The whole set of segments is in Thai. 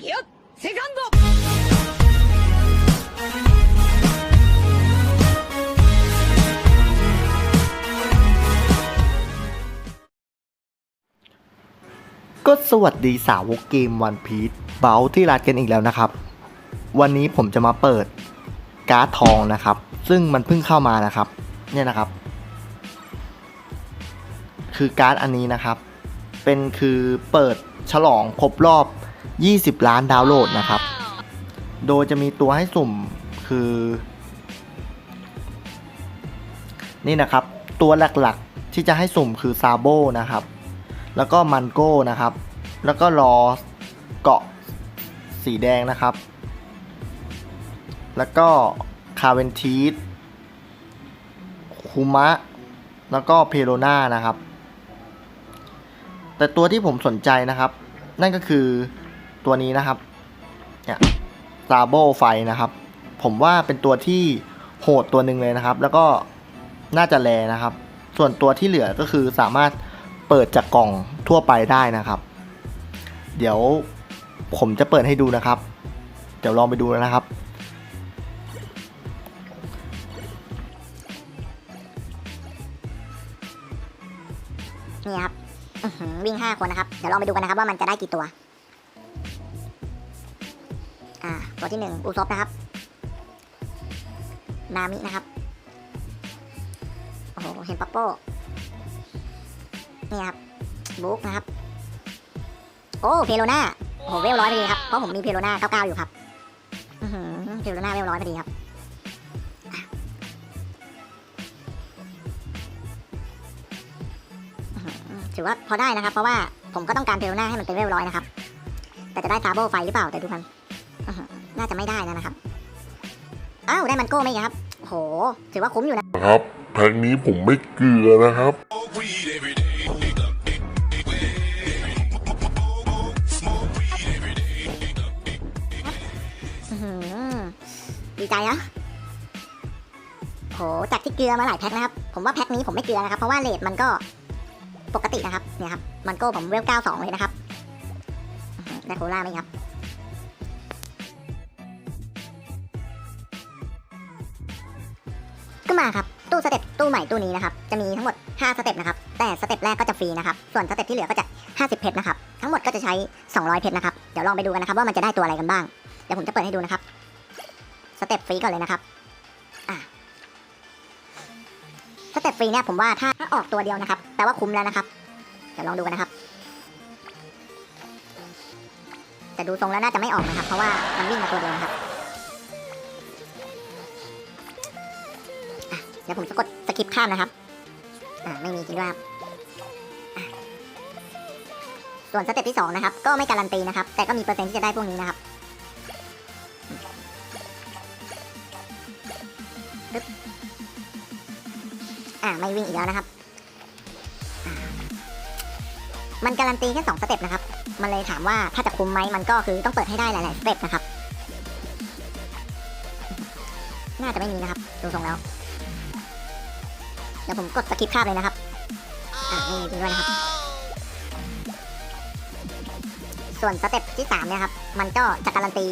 ギアセカンド ก็สวัสดีสาวกเกมวันพี e เบลที่รัดกันอีกแล้วนะครับ วันนี้ผมจะมาเปิดการ์ดทองนะครับ ซึ่งมันเพิ่งเข้ามานะครับ เนี่ยนะครับ คือการ์ดอันนี้นะครับ เป็นคือเปิดฉลองครบรอบ 20 ล้านดาวน์โหลดนะครับ โดยจะมีตัวให้สุ่มคือ นี่นะครับ ตัวหลักๆที่จะให้สุ่มคือซาโบนะครับ แล้วก็มันโก้นะครับ แล้วก็รอเกาะสีแดงนะครับ แล้วก็คาเวนทีสคูมะ แล้วก็เพโรนานะครับ แต่ตัวที่ผมสนใจนะครับ นั่นก็คือ ตัวนี้นะครับเนี่ยซาโบไฟนะครับ ผมว่าเป็นตัวที่โหดตัวหนึ่งเลยนะครับ แล้วก็น่าจะแรนะครับ ส่วนตัวที่เหลือก็คือสามารถเปิดจากกล่องทั่วไปได้นะครับ เดี๋ยวผมจะเปิดให้ดูนะครับ เดี๋ยวลองไปดูนะครับนี่ครับวิ่งห้าคนนะครับ เดี๋ยวลองไปดูกันนะครับว่ามันจะได้กี่ตัว ตัวที่หนึ่งอูซบนะครับ นามินะครับ โอ้โห เห็นปัปโป้ นี่ครับ บุ๊กนะครับ โอ้ เพโลนาโอ้โห เวลร้อยพอดีครับ เพราะผมมีเพโลนาเก้าเก้าอยู่ครับเพโลนาเวลร้อยพอดีครับถือว่าพอได้นะครับ เพราะว่าผมก็ต้องการเพลนาให้มันเป็นเวลร้อยนะครับ แต่จะได้ซาโบไฟหรือเปล่า แต่ดูกัน น่าจะไม่ได้นะนะครับอ้าวได้มันโก้ไหมครับโอ้โหถือว่าคุ้มอยู่นะนะครับแพ็กนี้ผมไม่เกลือนะครับอื้อหือดีใจนะโหจากที่เกลือมาหลายแพ็คนะครับ ผมว่าแพ็คนี้ผมไม่เกลือนะครับ เพราะว่าเลทมันก็ปกตินะครับ เนี่ยครับ มันโก้ผมเวล92เลยนะครับอื้อหือได้โคล่าไหมครับ ก็มาครับตู้สเต็ปตู้ใหม่ตู้นี้นะครับจะมีทั้งหมด 5 สเต็ปนะครับแต่สเต็ปแรกก็จะฟรีนะครับส่วนสเต็ปที่เหลือก็จะ 50 เพชรนะครับทั้งหมดก็จะใช้ 200 เพชรนะครับเดี๋ยวลองไปดูกันนะครับว่ามันจะได้ตัวอะไรกันบ้างเดี๋ยวผมจะเปิดให้ดูนะครับสเต็ปฟรีก่อนเลยนะครับอะสเต็ปฟรีเนี่ยผมว่าถ้าถ้าออกตัวเดียวนะครับแปลว่าคุ้มแล้วนะครับเดี๋ยวลองดูกันนะครับแต่ดูทรงแล้วน่าจะไม่ออกนะครับ เพราะว่ามันวิ่งมาตัวเดียวนะครับ เดี๋ยวผมจะกดสกิปข้ามนะครับ อ่าไม่มีจริงด้วยครับอะส่วนสเต็ปที่สองนะครับ ก็ไม่การันตีนะครับ แต่ก็มีเปอร์เซ็นต์ที่จะได้พวกนี้นะครับอ่าไม่วิ่งอีกแล้วนะครับ มันการันตีแค่สองสเต็ปนะครับ มันเลยถามว่าถ้าจะคุ้มไหมมันก็คือต้องเปิดให้ได้หลาย ๆ สเต็ปนะครับ น่าจะไม่มีนะครับ ดูทรงแล้ว เดี๋ยวผมกดสกิปภาพเลยนะครับ อ่าไม่มีจริงด้วยนะครับ ส่วนสเต็ปที่สามเนี่ยครับ มันก็จะการันตี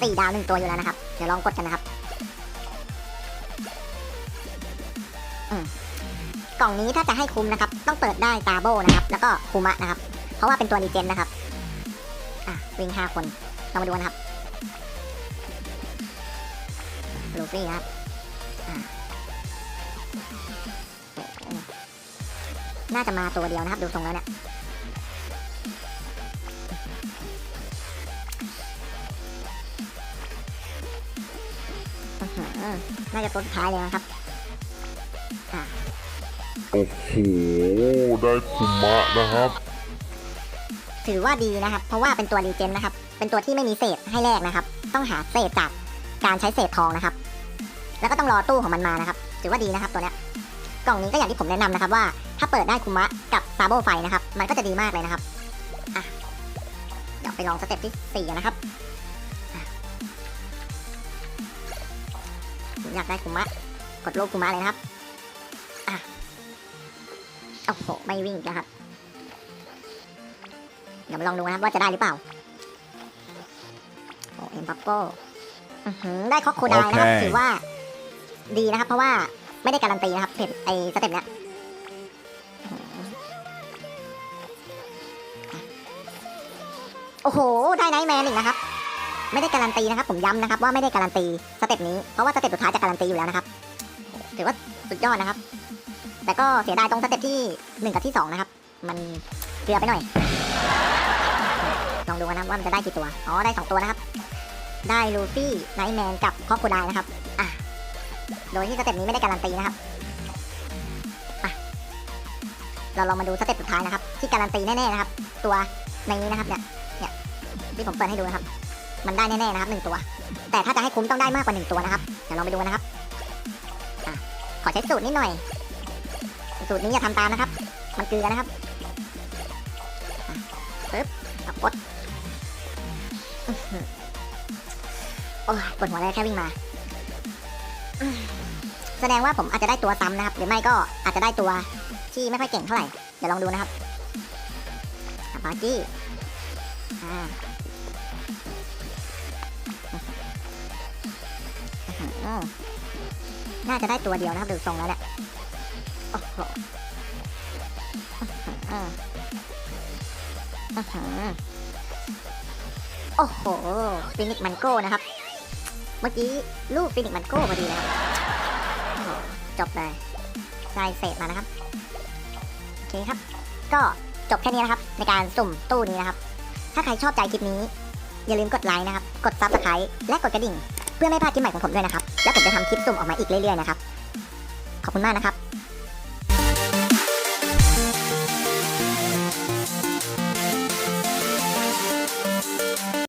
สี่ดาวหนึ่งตัวอยู่แล้วนะครับ เดี๋ยวลองกดกันนะครับ กล่องนี้ถ้าจะให้คุ้มนะครับ ต้องเปิดได้ตาโบนะครับ แล้วก็คูมะนะครับ เพราะว่าเป็นตัวดีเจนนะครับ อะวิ่งห้าคนลองมาดูกันนะครับลูฟี่นะครับ น่าจะมาตัวเดียวนะครับ ดูทรงแล้วเนี่ยอื้อหือน่าจะตัวสุดท้ายเลยนะครับโอ้โห ได้คุมะนะครับ ถือว่าดีนะครับ เพราะว่าเป็นตัวรีเจนนะครับ เป็นตัวที่ไม่มีเศษให้แลกนะครับ ต้องหาเศษจากการใช้เศษทองนะครับ แล้วก็ต้องรอตู้ของมันมานะครับ ถือว่าดีนะครับตัวเนี้ย กล่องนี้ก็อย่างที่ผมแนะนำนะครับว่า ถ้าเปิดได้คุมะกับซาโบไฟนะครับ มันก็จะดีมากเลยนะครับอะเดี๋ยวไปลองสเต็ปที่สี่กันนะครับอะผมอยากได้คุมะ กดรูปคุมะเลยนะครับอะโอ้โหไม่วิ่งอีกแล้วครับ เดี๋ยวมาลองดูนะครับว่าจะได้หรือเปล่าอ้เอ็มบัปโป้อื้อหือได้คอกโคไดายนะครับโอเคถือว่าดีนะครับ เพราะว่าไม่ได้การันตีนะครับเพจไอสเต็ปเนี้ย อ้โห ได้ไนท์แมนอีกนะครับ ไม่ได้การันตีนะครับ ผมย้ำนะครับว่าไม่ได้การันตีสเต็ปนี้ เพราะว่าสเต็ปสุดท้ายจะการันตีอยู่แล้วนะครับ ถือว่าสุดยอดนะครับ แต่ก็เสียดายตรงสเต็ปที่หนึ่งกับที่สองนะครับ มันเกลือไปหน่อย ลองดูนะครับว่ามันจะได้กี่ตัว อ๋อ ได้สองตัวนะครับ ได้ลูฟี่ไนท์แมนกับคอกโคไดายนะครับ อะ โดยที่สเต็ปนี้ไม่ได้การันตีนะครับเราลองมาดูสเต็ปสุดท้ายนะครับ ที่การันตีแน่ๆนะครับ ตัวในนี้นะครับเนี่ย ที่ผมเปิดให้ดูนะครับ มันได้แน่ๆนะครับหนึ่งตัว แต่ถ้าจะให้คุ้มต้องได้มากกว่าหนึ่งตัวนะครับเดี๋ยวลองไปดูนะครับอขอใช้สูตรนิดหน่อย สูตรนี้อย่าทำตามนะครับ มันเกลือนะครับปึ๊บกดโอ้ยปวดหัวเลยแค่วิ่งมา แสดงว่าผมอาจจะได้ตัวซ้ำนะครับ หรือไม่ก็อาจจะได้ตัวที่ไม่ค่อยเก่งเท่าไหร่ เดี๋ยวลองดูนะครับอาบาจี้อ่า น่าจะได้ตัวเดียวนะครับดูทรงแล้วเนี่ยโอ้โหอื้อหืออื้อหือโอ้โหฟินิกมันโก้นะครับ เมื่อกี้ลูกฟินิกมันโก้พอดีนะครับจบเลยได้เศษมานะครับ โอเคครับ ก็จบแค่นี้นะครับ ในการสุ่มตู้นี้นะครับ ถ้าใครชอบใจคลิปนี้ อย่าลืมกดไลค์นะครับ กดซับสไครต์และกดกระดิ่ง เพื่อไม่พลาดคลิปใหม่ของผมด้วยนะครับ และผมจะทำคลิปสุ่มออกมาอีกเรื่อยๆนะครับ ขอบคุณมากนะครับ